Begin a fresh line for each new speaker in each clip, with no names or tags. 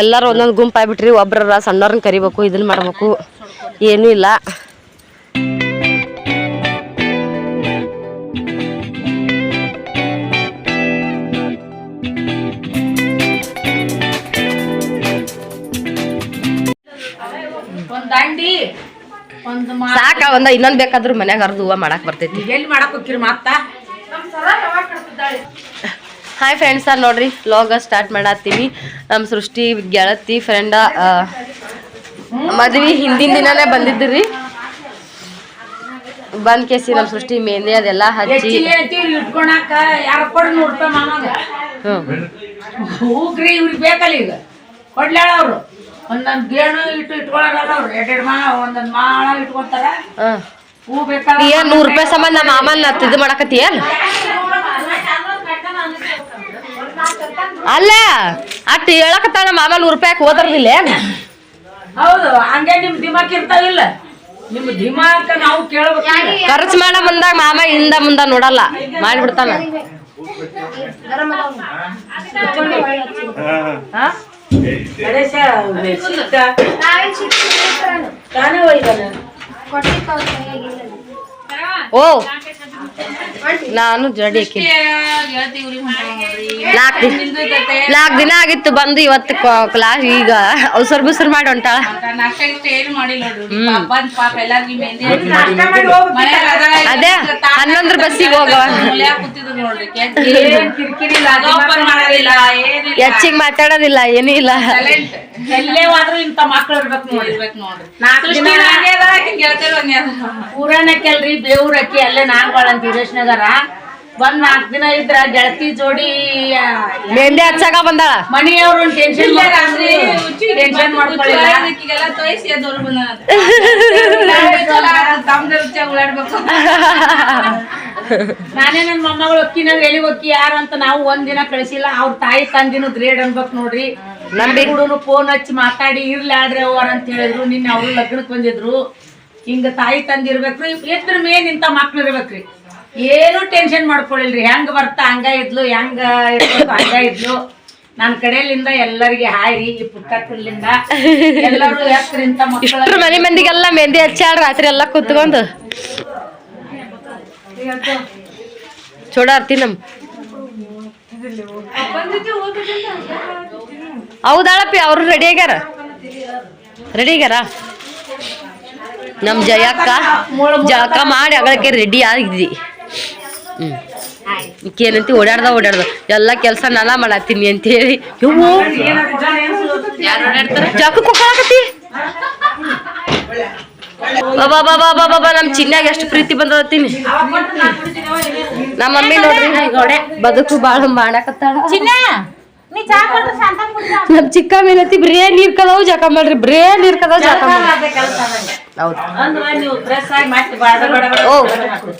ಎಲ್ಲರೂ ಒಂದೊಂದು ಗುಂಪು ಆಗ್ಬಿಟ್ರಿ ಒಬ್ರ ಸಣ್ಣವ್ರನ್ನ ಕರಿಬೇಕು ಇದನ್ನ ಮಾಡ್ಬೇಕು. ಏನೂ ಇಲ್ಲ. ಸಾಕ ಒಂದ ಇನ್ನೊಂದ್ ಬೇಕಾದ್ರೂ ಮನ್ಯಾಗ ಅರ್ದು ಹೂವ ಮಾಡಕ್ ಬರ್ತೈತಿ.
ಎಲ್ಲಿ ಮಾಡಕ್ ಹೋಗಿರಿ ಮತ್ತ?
ಹಾಯ್ ಫ್ರೆಂಡ್ಸ್ ಅಲ್ಲಿ ನೋಡ್ರಿ ವ್ಲಾಗ ಸ್ಟಾರ್ಟ್ ಮಾಡತ್ತೀವಿ ನಮ್ಮ ಸೃಷ್ಟಿ ಗೆಳತಿ ಫ್ರೆಂಡ ಮದ್ವಿ ಹಿಂದಿನ ದಿನನೇ ಬಂದಿದ್ದೀರಿ ಬಂದ್ ಕೇಸಿ ನಮ್ಮ ಸೃಷ್ಟಿ ಮೆಹಂದಿ ಅದೆಲ್ಲ ಹಚ್ಚಿ.
ನೂರು ರೂಪಾಯಿ
ಸಂಬಂಧ ನಮ್ಮ ಮಾಮನ್ನ ಇದು ಮಾಡಕತ್ತಿ ಏನ್ ಅಲ್ಲ ಅಟ್ ಹೇಳಕತ್ತಾಳ ಮಾಮ ನೂರು ರೂಪಾಯಿ ಹೋದ್ರದಿಲ್ಲ
ಹೌದು ಹಂಗೆ ನಿಮ್ ದಿಮಾಕ್ ಇರ್ತಾವಿಲ್ಲ. ನಿಮ್ ದಿಮಾಕ್ ನಾವು ಕೇಳ್ಬೇಕು
ಖರ್ಚು ಮಾಡ ಬಂದಾಗ ಮಾಮ ಹಿಂದ ಮುಂದ ನೋಡಲ್ಲ ಮಾಡಿಬಿಡ್ತಾನ. ಓ ನಾನು ಜಡಿ ನಾಲ್ಕು ದಿನ ನಾಲ್ಕು ದಿನ ಆಗಿತ್ತು ಬಂದು ಇವತ್ತು ಕ್ಲಾಸ್ ಈಗ ಅವಸರ್ ಬಸರ್ ಮಾಡಿ ಹೊಂಟಾಳ. ಅದೇ ಹನ್ನೊಂದ್ರ ಬಸ್ಸಿಗೆ ಹೋಗವ. ಹೆಚ್ಚಿಗೆ ಮಾತಾಡೋದಿಲ್ಲ ಏನೂ ಇಲ್ಲ.
ಎಲ್ಲೇ ಹೋದ್ರು ಇಂಥ ಮಕ್ಳು ಇರ್ಬೇಕು ನೋಡ್ರಿ. ನಾಲ್ಕು ಕೆಲ್ರಿ ಬೇವ್ರಕ್ಕಿ ಬೇವ್ರ ಅಕ್ಕಿ ಅಲ್ಲೇ ನಾಗ್ಬಾಳ ಅಂತ ಹಿರೇಶ್ನಗರ ಒಂದ್ ನಾಲ್ಕ್ ದಿನ ಇದ್ರ ಗೆಳತಿ ಜೋಡಿ
ಮೆಹಂದಿ ಹಚ್ಚಾಕ ಬಂದಾಳ?
ಮನೆಯವ್ರು ಟೆನ್ಷನ್ ಟೆನ್ಷನ್ ಮಾಡ್ಕೊಳ್ಳಿಲ್ಲ ನಾನೇ ನನ್ನ ಮೊಮ್ಮಗಳು ಅಕ್ಕಿ ನಾವ್ ಎಲ್ಲಿ ಒಕ್ಕಿ ಯಾರು ಅಂತ ನಾವು ಒಂದ್ ದಿನ ಕಳಿಸಿಲ್ಲ. ಅವ್ರ ತಾಯಿ ತಂದಿನ ಗ್ರೇಡ್ ಅನ್ಬೇಕು ನೋಡ್ರಿ.
ನಂಬಿ
ಹುಡುಗನು ಫೋನ್ ಹಚ್ಚಿ ಮಾತಾಡಿ ಇರ್ಲಿ ಆಡ್ರಿ ಅವ್ರ ಅಂತ ಹೇಳಿದ್ರು. ನಿನ್ನೆ ಅವ್ರು ಲಗ್ನಕ್ಕೆ ಬಂದಿದ್ರು. ಹಿಂಗ ತಾಯಿ ತಂದಿರ್ಬೇಕ್ರಿ. ಎದ್ರ ಮೇನ್ ಇಂತ ಮಕ್ಳು ಇರ್ಬೇಕ್ರಿ. ಏನು ಟೆನ್ಷನ್ ಮಾಡ್ಕೊಳ್ಳಿಲ್ರಿ. ಹೆಂಗ್ ಬರ್ತಾ ಹಂಗ ಇದ್ಲು ಹೆಂಗ ಹಂಗ ಇದ್ಲು. ನನ್ನ ಕಡೆಯಿಂದ ಎಲ್ಲರಿಗೆ ಹಾಯ್ರಿ ಈ ಪುಟ್ಟಕ್ಕಲಿಂದ ಎಲ್ಲರೂ
ಇಷ್ಟ್ರ ಮನೆ ಮಂದಿಗೆಲ್ಲ ಮೆಹಂದಿ ಹಚ್ಚಾಳ ರಾತ್ರಿ ಎಲ್ಲ ಕುತ್ಕೊಂಡು. ಚೋಡಾರ್ತಿ ನಮ್. ಹೌದಾಳಪ್ಪಿ ಅವ್ರು ರೆಡಿ ಆಗ್ಯಾರ? ರೆಡಿ ಆಗ್ಯಾರ? ನಮ್ ಜಯಕ್ಕ ಜಯಕ್ಕ ಮಾಡಿ ಅವಳಕ್ಕೆ ರೆಡಿ ಆಗಿದ್ವಿ. ಈಕೇನಂತಿ ಓಡಾಡ್ದ ಓಡಾಡ್ದ. ಎಲ್ಲ ಕೆಲಸ ನಾನ ಮಾಡತ್ತೀನಿ ಅಂತೇಳಿ. ಇವು ಬಾಬಾ ಬಾಬಾ ಬಾಬಾ ಬಾ ನಮ್ ಚಿನ್ನಾಗ ಎಷ್ಟು ಪ್ರೀತಿ ಬಂದದತ್ತೀನಿ. ನಮ್ಮ ಮಮ್ಮಿ ನೋಡ್ರಿ ಬದುಕು ಬಾಳ ಮಾಡಾಕತ್ತಾಳ. ನಮ್ ಚಿಕ್ಕ ಮೇಲತ್ತಿ ಬ್ರೇ ನೀರ್ ಕದಾವ್ ಜಾಕ ಮಾಡ್ರಿ. ಬ್ರೇ ನೀರ್ ಕದಾವ್ ಜಾಕ ಮಾಡ್ರಿ. ಹೌದು.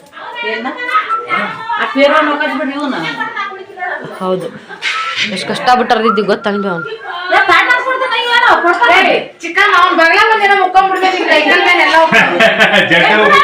ಹೌದು ಎಷ್ಟು ಕಷ್ಟ ಬಿಟ್ಟಾರ್ದಿದ್ದಿ ಗೊತ್ತನ್ಬಿ ಅವ್ನು
ಚಿಕನ್ ಅವ್ನ ಬಗಲ ಬಂದಿನ ಮುಕ್ಕೊಂಡ್ಬಿಡ್ಬೇಕು ಕೈಕಲ್ ಮೇಲೆ ಎಲ್ಲ
ಬಗಲ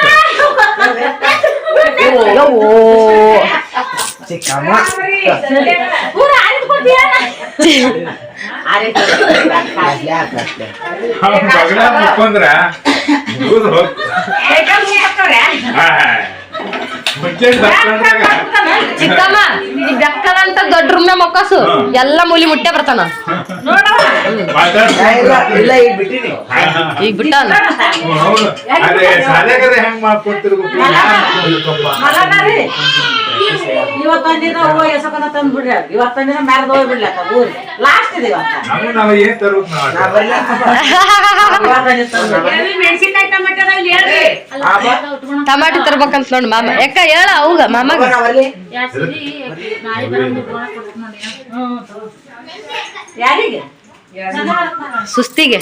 ಚಿಕ್ಕಮ್ಮ ಈ ಬೆಕ್ಕದಂತ ದೊಡ್ಡ ರೂಮ್ನ ಮಕ್ಕಸು ಎಲ್ಲ ಮೂಲಿ ಮುಟ್ಟೆ ಬರ್ತಾನ. ಈಗ
ಬಿಟ್ಟ ಹೆಂಗ್ ಮಾಡ್ಕೊಡ್ತಿರ್ಬೇಕು?
ಇವತ್ತೊಂದಿನ ಹೂವ ಎಸಕನ ತಂದ್ ಬಿಡ್ರಿ ಇವತ್ತೊಂದಿನ ಮ್ಯಾಲ ಹೋಗಿ ಬಿಡ್ಲಕ್ಕ ಊರಿ. ಲಾಸ್ಟ್ ಇದೆ ಇವತ್ತ.
ನಮ್ಗೆ ನಾವ್ ಏನ್ ತರೋದ್ ನಾವ್.
ಮೆಣಸಿನ್ಕಾಯಿ ಟೊಮೆಟೊ
ತರ್ಬೇಕಂತ ನೋಡ್ ಮಾಮ. ಯಾಕ ಹೇಳ ಅವಾಗ ಮಾಮಗ.
ಯಾರಿಗೆ?
ಸುಸ್ತಿಗೆ.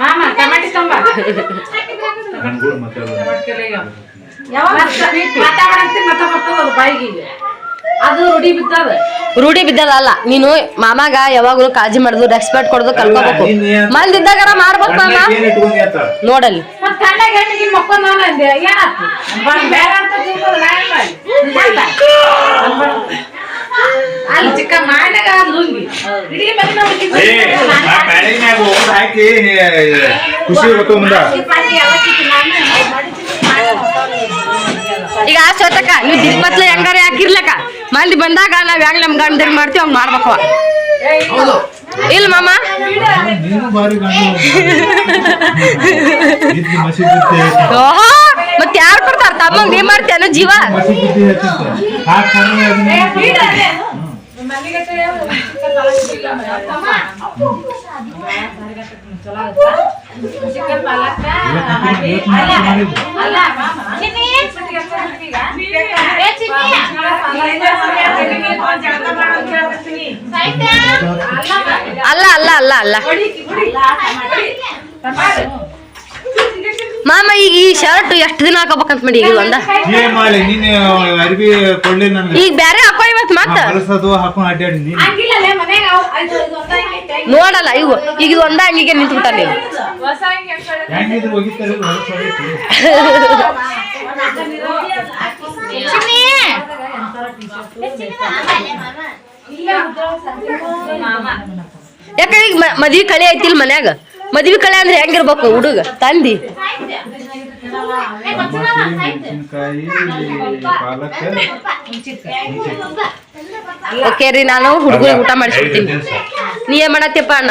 ಮಾಮ ಟಮಾಟಿ ತಂಬ. ಅದು ರೂಢಿ ಬಿದ್ದದ?
ರೂಢಿ ಬಿದ್ದದಲ್ಲ ನೀನು ಮಾಮಾಗ ಯಾವಾಗಲೂ ಕಾಳಜಿ ಮಾಡುದು ರೆಸ್ಪೆಕ್ಟ್ ಕೊಡೋದು ಕಲ್ಕೋಬೇಕು ಮಲ್ದಿದ್ದಾಗ ಮಾಡ್ಬೇಕು ಮಾಮ. ನೋಡಲ್ಲಿ.
ಅಲ್ಲ? ಚಿಕ್ಕ ಮಾಡ್ಯಾಗ ಲುಂಗಿ. ಇಡೀ
ಹಾಕಿ ಖುಷಿ ಮುಂದ.
ಈಗ ಆ ಸೋತಕ್ಕ ನೀವು ದಿಪ್ಪತ್ಲೆ ಹೆಂಗಾರ ಹಾಕಿರ್ಲಕ್ಕ? ಮಂದಿ ಬಂದಾಗ ನಾವ್ ಹೆಂಗ್ ನಮ್ ಗಂಡರಿಗೆ ಮಾಡ್ತೀವಿ ಹಂಗ್ ಮಾಡ್ಬೇಕು ಇಲ್ಲ ಮಾಮ. ಓಹೋ ಮತ್ ಯಾರು ಕೊಡ್ತಾರ? ತಮ್ಮಂಗ್ ನೀ ಮಾಡ್ತೇನ ಜೀವ.
ಮಸಿ
ಅಲ್ಲ ಅಲ್ಲ ಅಲ್ಲ ಅಲ್ಲ ಮಾಮ ಈಗ ಈ ಶರ್ಟ್ ಎಷ್ಟು ದಿನ ಹಾಕೋಬೇಕಂತ ಮಾಡಿ ಈಗ ಒಂದ?
ಏನ್ ಮಾಡಿ ನೀನು ಅರ್ಬಿ ಕೊಡ್ಲಿ ನನ್ಗೆ.
ಈಗ ಬ್ಯಾರೆ ಹಾಕೋ ಇವತ್ತು ಮತ್ತ?
ಹೊಲಸದು ಹಾಕೊಂಡ್ ಅಡ್ಡಾಡಿ ನೀನು.
ನೋಡಲ್ಲ ಇವು ಈಗ ಇದು ಒಂದ ಹಂಗಿಗೆ ನಿಂತ್ಬಿಟ್ಟ ನೀವು.
ಹೆಂಗಿದ್ರು ಹೋಗಿತ್ತಾರೆ ಹೊಲಸು ಹೋಗಿತ್ತು.
ಯಾಕಂದ್ರೆ ಈಗ ಮದ್ವಿ ಕಳಿ ಐತಿಲ್ ಮನ್ಯಾಗ? ಮದ್ವಿ ಕಳೆ ಅಂದ್ರೆ ಹೆಂಗಿರ್ಬೇಕು ಹುಡುಗ? ತಂದಿ. ಓಕೆ ರೀ, ನಾನು ಹುಡುಗರಿಗೆ ಊಟ ಮಾಡಿಸ್ಬಿಡ್ತೀನಿ ನೀ ಏನ್ ಮಾಡತ್ತಪ್ಪ ಅಣ್ಣ?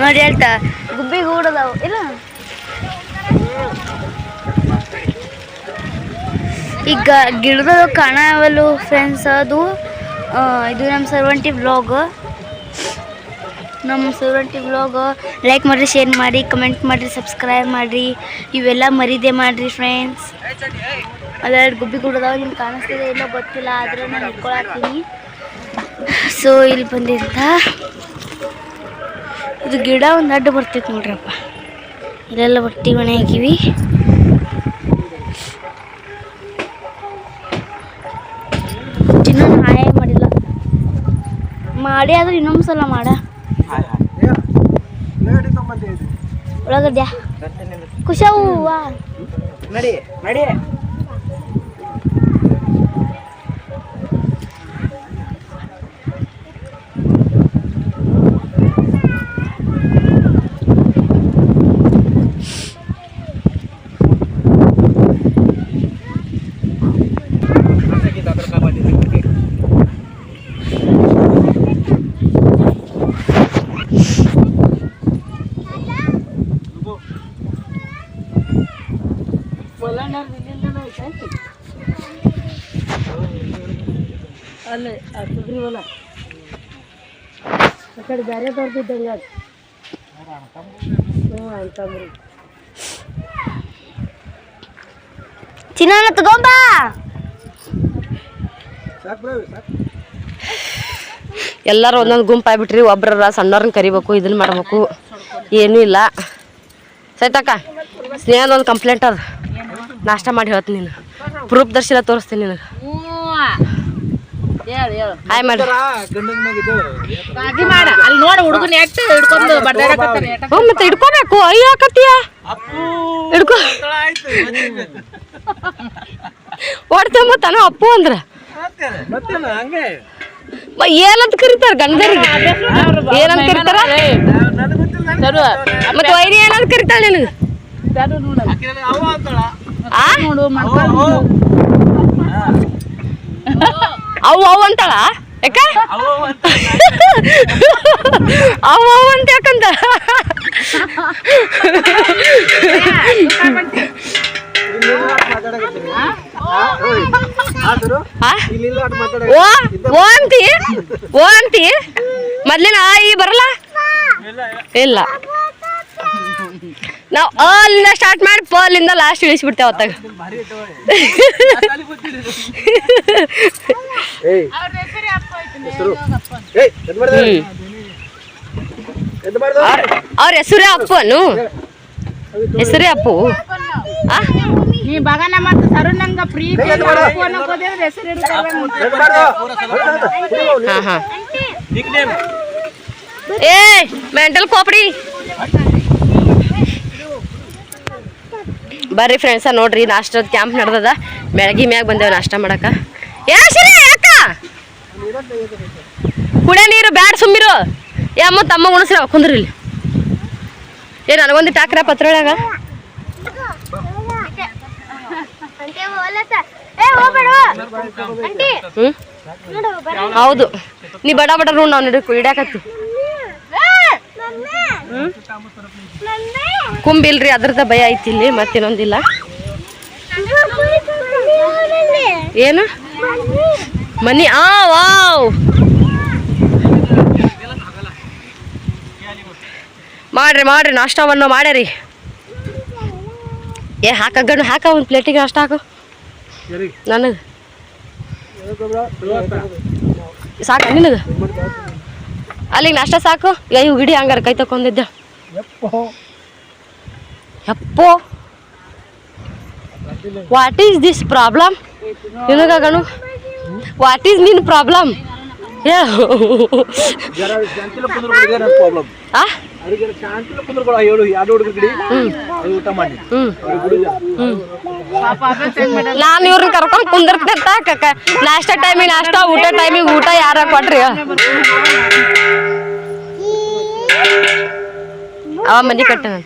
ನೋಡಿ ಹೇಳ್ತಾ, ಗುಬ್ಬಿ ಗೂಡದವು ಇಲ್ಲ? ಈಗ ಗಿಡದ ಕಾಣವಲ್ಲು ಫ್ರೆಂಡ್ಸ್ ಅದು ಇದು ನಮ್ಮ ಸರ್ವಂಟಿ ಬ್ಲಾಗ್ ನಮ್ಮ ಸರ್ವಂಟಿ ಬ್ಲಾಗ್ ಲೈಕ್ ಮಾಡಿರಿ ಶೇರ್ ಮಾಡಿ ಕಮೆಂಟ್ ಮಾಡಿರಿ ಸಬ್ಸ್ಕ್ರೈಬ್ ಮಾಡಿರಿ, ಇವೆಲ್ಲ ಮರಿದೆ ಮಾಡಿರಿ ಫ್ರೆಂಡ್ಸ್ ಅದೆರಡು ಗುಬ್ಬಿ ಗುಡ್ಡದಾವ ನಿಮ್ಗೆ ಕಾಣಿಸ್ತಿದೆ ಇಲ್ಲ ಗೊತ್ತಿಲ್ಲ, ಆದ್ರೆ ನಾನು ಇಟ್ಕೊಳತ್ತೀನಿ ಸೊ ಇಲ್ಲಿ ಬಂದಿದ್ದ. ಇದು ಗಿಡ ಒಂದು ಅಡ್ಡ ಬರ್ತೈತೆ ನೋಡ್ರಪ್ಪ. ಇದೆಲ್ಲ ಬಟ್ಟಿ ಮನೆ ಹಾಕಿವಿ. ಇನ್ನೊಂದು ನಾಳೆ ಮಾಡಿಲ್ಲ. ಮಾಡಿ ಆದ್ರೆ ಇನ್ನೊಂದು ಸಲ ಮಾಡ. ಒಳಗಡ್ಯಾ ಕುಶವ್ವ
ನಡಿ ನಡಿ.
ಚಿನ್ನ ತಗೊಂಬಾ
ಎಲ್ಲರೂ ಒಂದೊಂದು ಗುಂಪು ಆಗ್ಬಿಟ್ರಿ ಒಬ್ಬರ ಸಣ್ಣವ್ರನ್ನ ಕರಿಬೇಕು ಇದನ್ನ ಮಾಡ್ಬೇಕು. ಏನೂ ಇಲ್ಲ. ಸೈತಕ್ಕ ಸ್ನೇಹದ ಒಂದು ಕಂಪ್ಲೇಂಟ್ ಅದು. ನಾಷ್ಟ ಮಾಡಿ ಹೇಳ್ತೀನಿ ನೀನು. ಪ್ರೂಫ್ ದರ್ಶನ ತೋರಿಸ್ತೀನಿ ನಿನಗೆ. ಹಾಯ್ ಮಾಡಿ
ಮಾಡ. ಅಲ್ಲಿ ನೋಡ ಹುಡುಗನ ಎಟ್ಟು ಹಿಡ್ಕೊಂಡು ಬಡ್ದಾಡಕತ್ತಾನ
ಹ್ಞೂ ಮತ್ತೆ ಹಿಡ್ಕೋಬೇಕು. ಅಯ್ಯ ಹಾಕತ್ತೀಯ ಹಿಡ್ಕೊ. ಹೊಡ್ತಂಬತ್ತಾನ ಅಪ್ಪು ಅಂದ್ರ. ಏನಂತ ಕರೀತಾರ ಗಂಡರಿಗೆ? ಏನಂತ ಕರೀತಾರ? ಮತ್ತೆ ವೈರಿ ಏನಂತ ಕರೀತಾಳ ನಿನಗೆ?
ಆ ಅಂತಾಳ.
ಆ? ಅವು ಅವು ಅಂತಳ? ಯಾಕ? ಅವು ಅವು ಅಂತ. ಯಾಕಂತ? ಓ ಓ ಅಂತಿ? ಓ ಅಂತಿ? ಮೊದ್ಲಿನ ಆ ಈ ಬರಲ್ಲ? ಇಲ್ಲ. ನಾವು ಅಲ್ಲಿಂದ ಸ್ಟಾರ್ಟ್ ಮಾಡಿ ಪ ಅಲ್ಲಿಂದ ಲಾಸ್ಟ್ ಇಳಿಸ್ಬಿಡ್ತೇವೆ ಅತ್ತಾಗ ಅವ್ರ ಹೆಸರೇ ಅಪ್ಪನು ಹೆಸರೇ ಅಪ್ಪು. ಆ?
ನೀ ಬಗನ ಮತ್ತೆ ನಂಗೆ ಫ್ರೀ ಹೆಸರು
ಹಾ ಹಾ. ಏ ಮೆಂಟಲ್ ಕೋಪಡಿ. ಬರ್ರಿ ಫ್ರೆಂಡ್ಸ ನೋಡ್ರಿ ನಾಷ್ಟದ ಕ್ಯಾಂಪ್ ನಡ್ದದ. ಬೆಳಗ್ಗೆ ಮ್ಯಾಗ ಬಂದೇವ್ ನಾಷ್ಟ ಮಾಡಕ. ಏ ಸರಿ ಅಕ್ಕ! ಕುಡಿಯ ನೀರು ಬ್ಯಾಡ ಸುಮ್ಮಿರು. ಏ ಅಮ್ಮ ತಮ್ಮ ಉಣಸ್ರ ಕುಂದ್ರಿ ಇಲ್ಲಿ. ಏ ನನಗೊಂದು ಟಾಕ್ರ ಪತ್ರೊಳಗ? ಹ್ಞೂ ಹೌದು. ನೀ ಬಡ ಬಡ ನೋಡ್ ನಾವು ಹಿಡ್ಯಾಕತ್ತಿ ಕುಂಬಿಲ್ರಿ ಅದ್ರದ ಭಯ ಐತಿ ಇಲ್ಲಿ, ಮತ್ತೇನೊಂದಿಲ್ಲ. ಏನು? ಮನಿ, ಆ, ವಾವ್! ಮಾಡ್ರಿ ಮಾಡ್ರಿ, ನಾಷ್ಟವನ್ನು ಮಾಡ್ಯಾರಿ. ಏ ಹಾಕಗಣ್ಣು ಹಾಕ, ಒಂದು ಪ್ಲೇಟಿಗೆ ನಾಷ್ಟ ಹಾಕು. ನನಗೆ. ಸಾಕು, ನಿನಗೆ. ಅಲ್ಲಿಗೆ ನಾಷ್ಟ ಸಾಕು? ಏ, ಇವು ಗಿಡಿ ಹಂಗಾರೆ ಕೈ ತಕೊಂಡಿದ್ದೆ ಎಪ್ಪೋ? ವಾಟ್ ಈಸ್ ದಿಸ್ ಪ್ರಾಬ್ಲಮ್ ನಿನಗಣು ವಾಟ್ ಈಸ್ ನಿನ್ ಪ್ರಾಬ್ಲಮ್ ನಾನು ಇವ್ರನ್ನ ಕರ್ಕೊಂಡು ಕುಂದಿರ್ತಂತ ಕಕ್ಕ ನಾಷ್ಟ ಟೈಮಿಗೆ ನಾಷ್ಟ ಊಟ ಟೈಮಿಗೆ ಊಟ ಯಾರ ಕೊಟ್ರಿ? ಅವ ಮನಿ ಕಟ್ಟ ನಾನು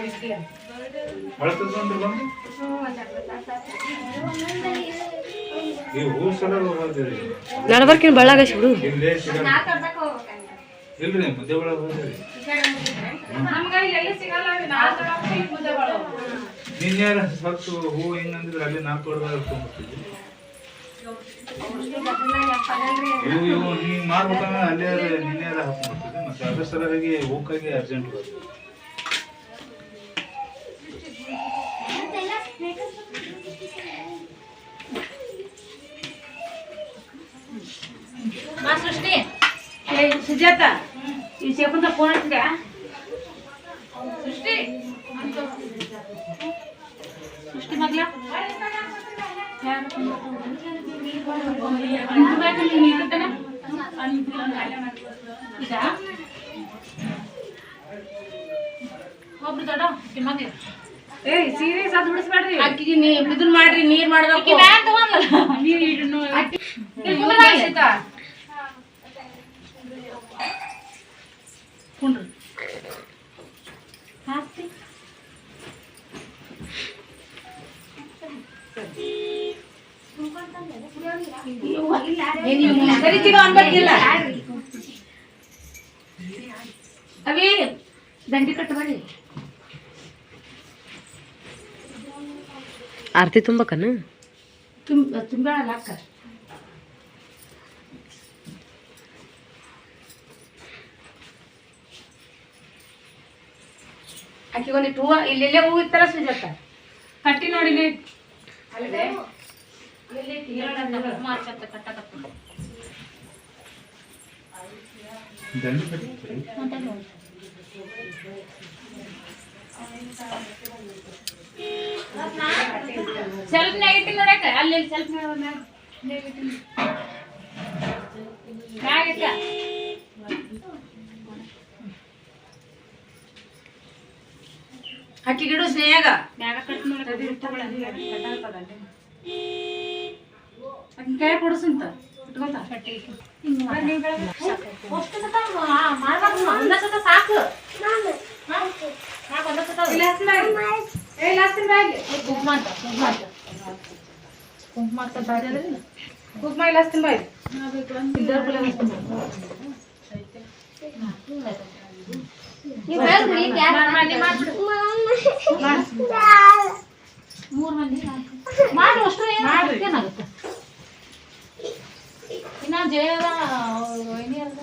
ಈ ಹೂ ಸಲ ಹೋಗ್ತೀರಿ
ನಡ್ಬರ್ಕಿನ ಬಳ್ಳಾಗ ಬಿಡು.
ಇಲ್ರಿ ಮುದ್ದೆ ಒಳಗೆ ನಿನ್ನೆ ಹೂ ಹಿಂಗಂದಿದ್ರೆ ಅಲ್ಲಿ ನಾಲ್ಕು ಹೊಡೆದಾಗ ತೊಗೊಂಡ್ಬಿಡ್ತಿದ್ವಿ ಇವು ಇವು ಹಿಂಗೆ ಮಾಡ್ಬೇಕಂದ್ರೆ ಅಲ್ಲೇ ನಿನ್ನೆ ಮತ್ತೆ ಅದ್ರ ಸಲುವಾಗಿ ಹೂಕಾಗಿ ಅರ್ಜೆಂಟ್ ಬರ್ತದೆ
ಏ ಸುಜಾತ ಈ ಸೇಪಂತ ಫೋನ್ ಹಚ್ಚಿದ್ಯಾ ಸೃಷ್ಟಿ ಸೃಷ್ಟಿ ಮಗ್ಲ ಒಬ್ರು ದೊಡ್ಡ ಮಗ ಏ ಸೀರಿಯಸ್ ಅದು ಬಿಡಿಸ್ಬೇಡ್ರಿ ಅಕ್ಕಿಗೆ ನೀ ಇದನ್ ಮಾಡ್ರಿ ನೀರ್ ಮಾಡ್ಬೇಕು ನೀರ್ ಇಡ್ನು ಅವಿ ದಂಡಿ ಕಟ್ಟು ಬರ್ರಿ
ಆರತಿ ತುಂಬಕನ
ತುಂಬ ತುಂಬಲ್ಲ ಅಕ್ಕ ಆಕಿಗೆ ಒಂದಿಟ್ಟು ಹೂವ ಇಲ್ಲೆಲ್ಲೇ ಹೂವು ಇತ್ತರ ಸುಜಾತ? ಕಟ್ಟಿ ನೋಡಿಲಿ ಅಲ್ಲದೆ
ದಂಡಿ ಕಟ್ಟಿರ್ತೀರಿ
ಸೆಲ್ಫ್ ನೆಗೆಟಿವ್ ನೋಡಕ ಅಲ್ಲಿ ಸೆಲ್ಫ್ ನೆಗೆಟಿವ್ ಮ್ಯಾಗ ಅಕ್ಕಿ ಗಿಡು ಸ್ನೇಹಗ ಮ್ಯಾಗ ಕಟ್ ಮಾಡಿ ಕೈ ಕೊಡಿಸಂತ ಸಾಕು. ಕುಂಕುಮ ಇಲ್ಲ ಹಚ್ತೀನಿ ಬಾಯ್
ಮಾಡಿ ಅಷ್ಟು ಏನಾಗುತ್ತೆ? ಇನ್ನ ಜಯದ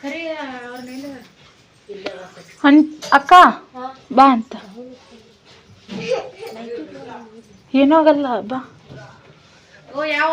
ಕರಿ
ಅಕ್ಕ ಬಾ ಅಂತ. ಏನೂ ಆಗಲ್ಲ ಬಾ.
ಓ ಯಾವ?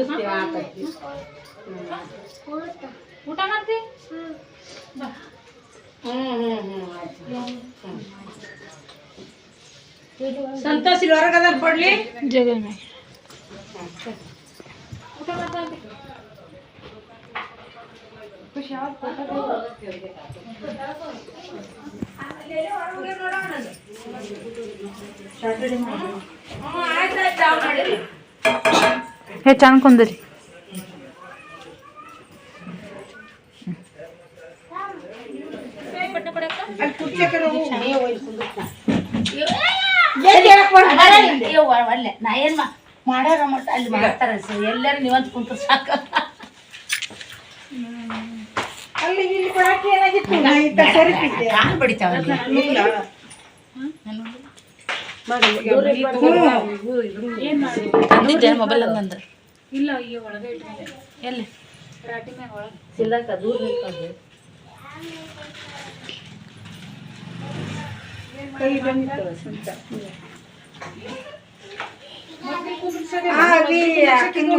ಹ್ಮ್ ಮುಗಿಸ್ತೀವಿ ಆತೈತಿ
ಊಟ ಮಾಡ್ತಿ
ಹ್ಮ್ ಹ್ಮ್ ಹ್ಮ್ ಆಯ್ತು. ಸಂತೋಷ್ ಇಲ್ಲಿ ಹೊರಗದಾರ ಕೊಡ್ಲಿ
ಜಗಳ ಮ್ಯಾಗ ಹೇ ಚಂದ ಕುಂದ್ರಿ
ಒಳ್ಳೆ ನಾ ಏನ್ ಮಾ- ಮಾಡ್ಯಾರ ಮಟ್ಟ ಅಲ್ಲಿ ಮಾಡ್ತಾರ ಎಲ್ಲರೂ ನೀವಂತ ಕುಂತ ಸಾಕ ಕಾಲ್ ಬಡಿತಾವ ಅಲ್ಲಿ.
ತಂದಿದ್ದೆ ಮೊಬೈಲ್ ಅಂದಂದ
ಇಲ್ಲ ಈ ಒಳಗೆ ಇಟ್ಟಿದ್ದೆ.
ಎಲ್ಲಿ?
ರಾಟಿ ಮ್ಯಾಗ ಒಳಗೆ.
ಸಿಲ್ಲಾಕ ದೂರ ನಿಂತ್ಕೊಂಡೆ.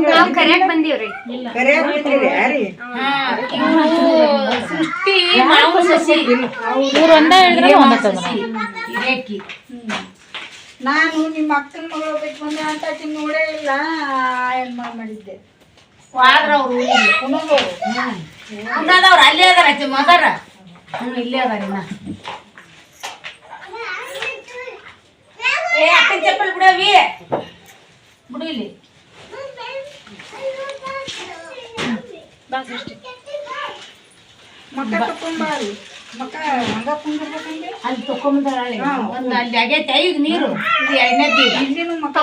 ನಾವು ಕರ್ಯಾಕ್ ಬಂದೀವ್ರಿ.
ಸೃಷ್ಟಿ ಮಾವು ಸಸಿ.
ಇವ್ರು ಒಂದ ಹೇಳಿದ್ರೆ ಒಂದ
ನಾನು ನಿಮ್ಮ ಅಕ್ಕನ ಮಗಳು ಬಿಟ್ಟು ಬಂದೆ ಅಂತ ಆಕಿ ನೋಡೇ ಇಲ್ಲ. ಏನ್ ಮಾಡ್ ಮಾಡಿದ್ದೆ?
ವಾದ್ರ ಅವ್ರು ಕುಣದವ್ರು ಕುಣದವ್ರು ಅಲ್ಲೇ ಅದಾರ ಆಚೆ ಮದರ ಹ್ಞೂ ಇಲ್ಲೇ ಅದಾರ ಇನ್ನ. ಏ ಅಕ್ಕನ ಚಪ್ಪಲ್ ಬಿಡವಿ ಬಿಡು ಇಲ್ಲಿ.
ಮಕ್ಕ ತಕೊಂಬಾರಿ ಮಕ್ಕ ಹಂಗ ಕುಂದಿರ್ಬೇಕಂದ್ರೆ?
ಅಲ್ಲಿ ತಕೊಂಬಂದಾಳ. ಒಂದು ಅಲ್ಲಿ ಆಗೈತೆ ಈಗ ನೀರು. ಇದು ಎರಡನೇದ್ದು
ಇಲ್ಲಿನೂ ಮಕ್ಕ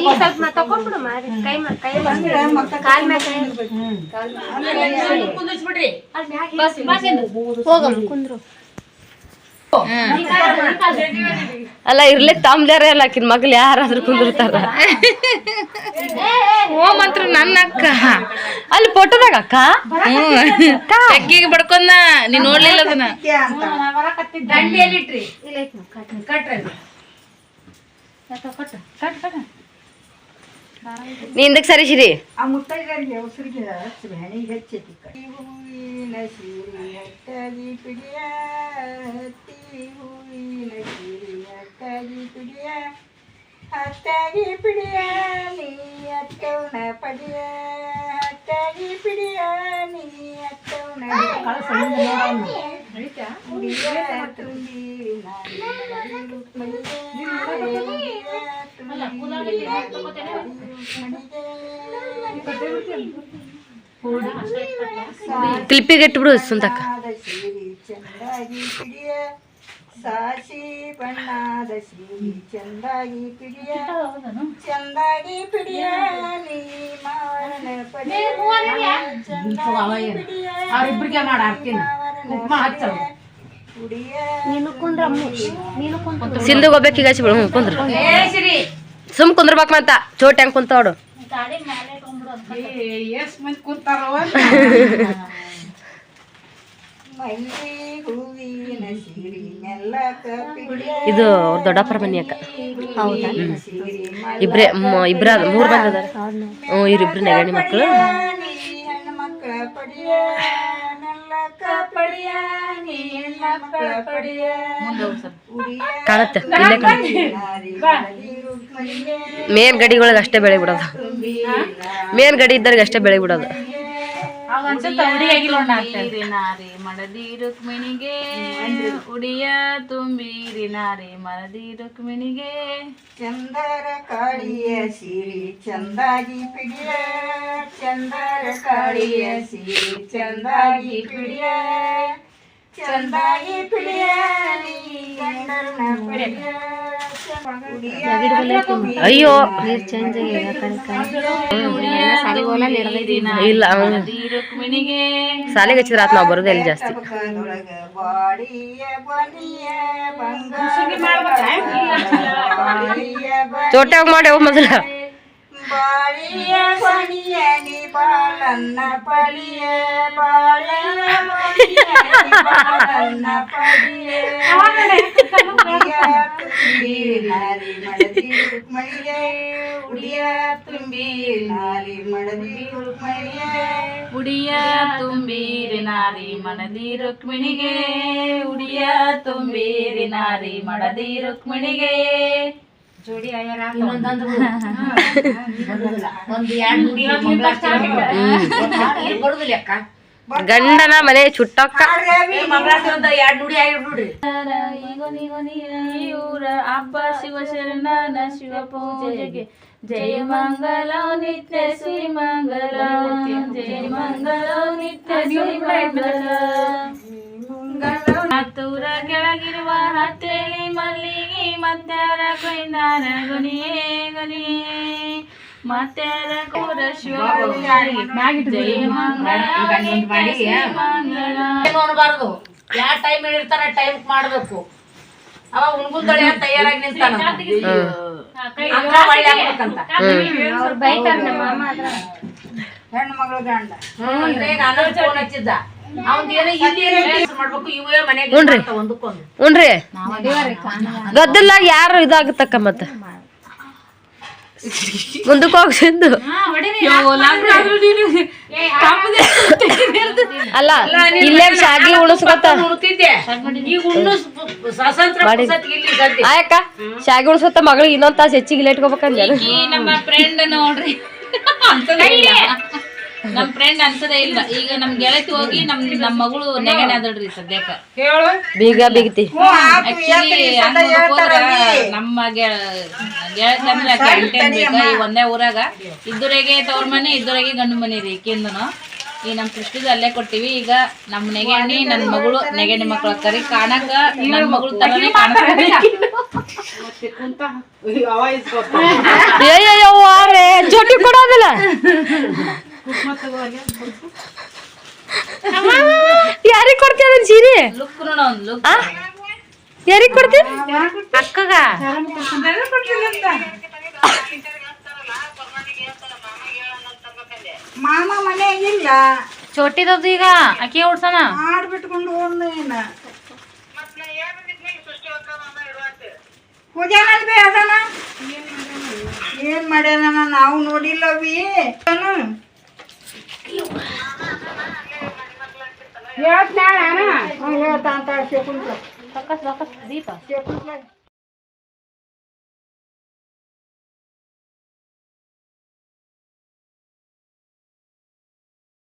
ಈಗ ಸ್ವಲ್ಪ ನಾ ತಕೊಂಡ್ಬಿಡು ಮಾರಿ. ಕೈ ಮ- ಕೈ
ಬಂದ್ರೆ ಮಕ್ಕ
ಕಾಲ್ ಮ್ಯಾಗ ಕೈ
ಕುಂದಿಸ್ಬಿಡ್ರಿ
ಹೋಗಮ್ಮ ಕುಂದ್ರು.
ಅಲ್ಲ ಇರ್ಲಿ ತಮ್ದಾರ ಅಲ್ಲ ಆಕಿನ ಮಗ್ಳು ಯಾರಾದ್ರೂ ಕುಂದಿರ್ತಾರ.
ಓಮ್ ಅಂತ್ರ ನನ್ನ ಅಕ್ಕ.
ಅಲ್ಲಿ ಫೋಟೋದಾಗ ಅಕ್ಕ?
ಅಕ್ಕಿಗೆ ಬಡ್ಕೊಂಡ ನೀ ನೋಡ್ಲಿಲ್ಲ ಅದನ್ನ.
ನೀ ಹಿಂದಕ್ಕೆ ಸರಿಸಿರಿ
ಹಚ್ಚೈತಿ ಕೈ ಹೂವಿನ ಸೀರೆ ಹತ್ತಾಗಿ ಪಿಡಿಯ ಹತ್ತಿ ಹೂವಿನ ಸೀರೆ ಹತ್ತಾಗಿ ಪಿಡಿಯ ಹತ್ತಾಗಿ ಪಿಡಿಯ ನೀ ಹತ್ತವನ ಪಡಿಯ ಹತ್ತಾಗಿ ಪಿಡಿಯ ನೀ ಹತ್ತವನ ಉಡಿಯ ತುಂಬಿ ನಾರಿ ಮಡದಿ ರುಕ್ಮಿಣಿಗೆ
ಕ್ಲಿಪ್ಪಿಗೆ ಇಟ್ಬಿಡು ಸುಂತಕ್ಕ
ಬಣ್ಣದ ಸೀರೆ ಚಂದಾಗಿ ಪಿಡಿಯ ಸಾಸಿ ಬಣ್ಣದ ಸೀರೆ ಚಂದಾಗಿ ಪಿಡಿಯ ಚಂದಾಗಿ ಪಿಡಿಯ ನೀ ಮಾವನ ಪಡಿಯ ಚಂದಾಗಿ ಪಿಡಿಯ
ಅವ್ರಿಬ್ರಿಗೆ ಮಾಡ ಆರ್ತಿನ ಕುಕ್ಮ ಹಚ್ಚ
ಉಡಿಯ
ಸಿಂಧು ಹೋಗ್ಬೇಕು ಈಗ ಹಚ್ಬಿಡು ಹ್ಞೂ ಕುಂದ್ರ
ಏ ಸಿರಿ
ಸುಮ್ ಕುಂದ್ರಬೇಕು ಮತ್ತ ಚೋಟ್ ಹೆಂಗ್ ಕುಂತಾವಡು
ಮಂದಿ
ಇದು ಅವ್ರ ದೊಡ್ಡಪ್ಪರ ಮನಿ ಅಕ್ಕ.
ಹೌದಾ?
ಇಬ್ರೆ ಇಬ್ರೇ ಮೂರ್ ಅದಾರ. ಹ್ಞೂ ಇವ್ರಿಬ್ರು ನೆಗಣಿ ಮಕ್ಕಳು ಕಾಣತ್ತೆ ಇಲ್ಲೇ ಕಾಣತ್ತೆ. ಮೇನ್ ಗಡಿಗಳಿಗೆ ಅಷ್ಟೇ ಬೆಳೆ ಬಿಡೋದು. ಮೇನ್ ಗಡಿ ಇದ್ದವ್ರಿಗೆ ಅಷ್ಟೇ ಬೆಳೆ ಬಿಡೋದು.
ರುಕ್ಮಿಣಿಗೆ ಉಡಿಯ ತುಂಬಿರಿ ನಾರಿ ಮಡದಿ ರುಕ್ಮಿಣಿಗೆ
ಚಂದರ ಕಾಳಿಯ ಸೀರೆ ಚಂದಾಗಿ ಪಿಡಿಯ. ಚಂದರ ಕಾಳಿಯ ಸೀರೆ ಚಂದಾಗಿ ಪಿಡಿಯ. ಚಂದಾಗಿ
ಅಯ್ಯೋ ಇಲ್ಲ ಅವ್ನು
ಮಡದಿ ರುಕ್ಮಿಣಿಗೆ
ಸಾಲಿಗೆ ಹಚ್ಚಿದ್ರ ಆತ್ ನಾವು ಬರೋದೇ ಇಲ್ಲ ಜಾಸ್ತಿ. ಚೋಟ್ಯಾಗ ಮಾಡ್ಯಾವ ಮೊದಲ.
ಬಾಳಿಯ ಬನಿಯ ನಿ ಬಾಳನ್ನ ಪಡಿಯ ಬಾಳನ ಬನಿಯ ನಿ ಬಾಳನ್ನ ಪಡಿಯ ಉಡಿಯ ತುಂಬಿ ನಾರಿ ಮಡದಿ ರುಕ್ಮಣಿಗೆ ಉಡಿಯ ತುಂಬಿ ನಾರಿ ಮಡದಿ ರುಕ್ಮಣಿಗೆ
ಉಡಿಯ ತುಂಬಿರಿ ನಾರಿ ಮಡದಿ ರುಕ್ಮಿಣಿಗೆ ಉಡಿಯ ತುಂಬಿರಿ ನಾರಿ ಮಡದಿ ರುಕ್ಮಿಣಿಗೆ
ಅಕ್ಕ?
ಗಂಡನ ಮನೆ ಚುಟ್ಟಕ್ಕ.
ಅಪ್ಪ ಶಿವ ಶರಣನ ಶಿವ ಪೂಜೆಗೆ. ಜಯ ಮಂಗಲ ನಿತ್ಯ ಶ್ರೀ ಮಂಗಲ ಜಯ ಮಂಗಲ ನಿತ್ಯ ಶ್ರೀ ಮಂಗಲ ಹತ್ತೂರ ಕೆಳಗಿರುವ ಹತ್ತೇಳಿ ಮಲ್ಲಿಗೆ ಮತ್ತಾರ ಕೊಯ್ದಾರ ಗೊನಿಯೇ ಗೊನಿಯೇ ಮತ್ತಾರ ಕೂರ ಶಿವ ಜಯ
ನೋಡಬಾರದು ಯಾವ ಟೈಮ್ ಹೇಳಿರ್ತಾರ ಟೈಮ್ ಮಾಡ್ಬೇಕು ಅವಾಗ ಉಣ್ಗುಂದಳೆ ತಯಾರಾಗಿ ನಿಂತಾನ ಒಳ್ಳೆ ಆಗ್ಬೇಕಂತ
ಹೆಣ್ಣು ಮಗಳು ಗಂಡ
ಈಗ ಫೋನ್ ಹಚ್ಚಿದ್ದ.
ಹುನ್ರಿ. ಯಾರು ಇದಾಗತ್ತಕ್ಕ ಮತ್ತ? ಮುಂದಕ್ಕೆ ಅಲ್ಲ ಇಲ್ಲೇ ಶಾಗಿ
ಸದ್ಯ
ಆಯಕ್ಕ ಶಾಗಿ ಉಣಸ್ಕೊತ ಮಗಳಿಗೆ ಇನ್ನೊಂದ್ ತಾಸು ಹೆಚ್ಚಿಗೆ ಇಲ್ಲೇ
ಇಟ್ಕೋಬೇಕಂದ್ರೆ ನಮ್ಮ ಫ್ರೆಂಡ್ ನೋಡ್ರಿ. ನಮ್ ಫ್ರೆಂಡ್ ಅನ್ಸದೇ ಇಲ್ಲ. ಈಗ ನಮ್ ಗೆಳತಿ ಹೋಗಿ ನಮ್ ನಮ್ ಮಗಳು ನೆಗೆನೆ ಅದಳ್ರಿ ಸದ್ಯಕ್ಕ.
ಬೀಗ ಬಿಗತಿ.
ನಮ್ಮ ಗೆಳ ಗೆಳತಿ ಅಂದ್ರೆ ಬೇಕ? ಈ ಒಂದೇ ಊರಾಗ. ಇದ್ದೂರಾಗೆ ತವ್ರ ಮನೆ ಇದ್ದೂರಾಗೆ ಗಂಡು ಮನೆ ರೀ ಈಕಿಂದನು. ಈ ನಮ್ ಕೃಷ್ಣದ ಅಲ್ಲೇ ಕೊಟ್ಟಿವಿ. ಈಗ ನಮ್ ನೆಗೆಣ್ಣಿ ನನ್ ಮಗಳು ನೆಗೆಣ್ಣಿ ಮಕ್ಳು ಕರಿ ಕಾಣಕ ನನ್ ಮಗಳು ತರನೇ
ಕೊಡೋದಿಲ್ಲ. ಯಾರಿಗ್ ಕೊಡ್ತೀಯ ಅದನ್ನ ಸೀರೆ?
ಯಾರಿಗೆ ನೋಡ ಒಂದ್ ಲುಕ್.
ಆ? ಯಾರಿಗ್ ಕೊಡ್ತಿ
ಅಕ್ಕಗ.
ಮಾಮ ಮನೆಯಾಗಿಲ್ಲ
ಚೋಟಿದದು ಈಗ ಅಕ್ಕಿ ಉಡ್ಸೋಣ?
ಮಾಡ್ಬಿಟ್ಕೊಂಡು ಹೋದ್ನು ಏನ ಪೂಜೆ ಮಾಡ್ಬೇ ಅದನ ಏನ್ ಮಾಡ್ಯಾನ? ನಾವು ನೋಡಿಲ್ಲವಿ. ಹೇಳ್ತಾಳ ಹೇಳ್ತಾ ಅಂತ ಶಕುಂತ
ದೀಪ.
ಶಕುಂತ